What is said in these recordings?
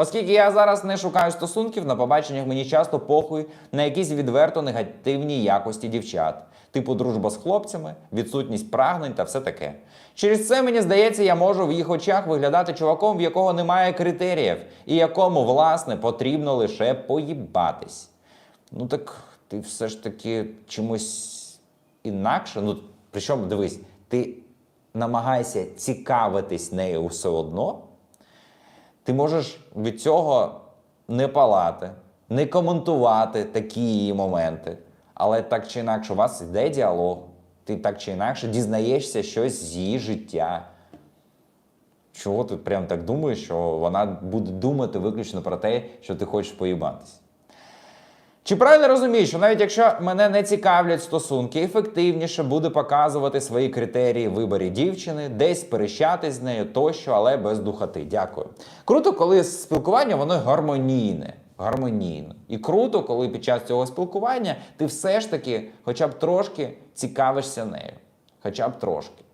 Оскільки я зараз не шукаю стосунків, на побаченнях мені часто похуй на якісь відверто негативні якості дівчат, типу дружба з хлопцями, відсутність прагнень та все таке. Через це мені здається, я можу в їх очах виглядати чуваком, в якого немає критеріїв, і якому, власне, потрібно лише поїбатись. Ну так ти все ж таки чимось інакше. Ну, причому дивись, ти намагаєшся цікавитись нею все одно. Ти можеш від цього не палати, не коментувати такі її моменти. Але так чи інакше, у вас йде діалог. Ти так чи інакше дізнаєшся щось з її життя. Чого ти прям так думаєш, що вона буде думати виключно про те, що ти хочеш поїбатись? Чи правильно розумієш, що навіть якщо мене не цікавлять стосунки, ефективніше буде показувати свої критерії виборі дівчини, десь перещатись з нею тощо, але без духоти. Дякую. Круто, коли спілкування воно гармонійне. Гармонійно. І круто, коли під час цього спілкування ти все ж таки, хоча б трошки цікавишся нею. Хоча б трошки.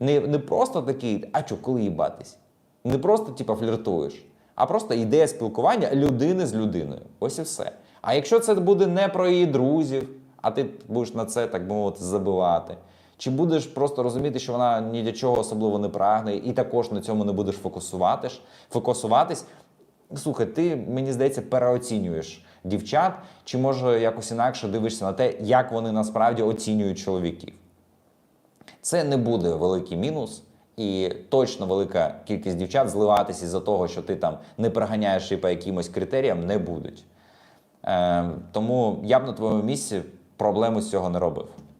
Не, не просто такий, а чо, коли їбатись? Не просто типу, фліртуєш, а просто ідея спілкування людини з людиною. Ось і все. А якщо це буде не про її друзів, а ти будеш на це, так мовити, забивати, чи будеш просто розуміти, що вона ні до чого особливо не прагне, і також на цьому не будеш фокусуватись. Слухай, ти, мені здається, переоцінюєш дівчат, чи може якось інакше дивишся на те, як вони насправді оцінюють чоловіків. Це не буде великий мінус, і точно велика кількість дівчат зливатися із-за того, що ти там не приганяєш і по якимось критеріям, не будуть. Е, тому я б на твоєму місці проблему з цього не робив.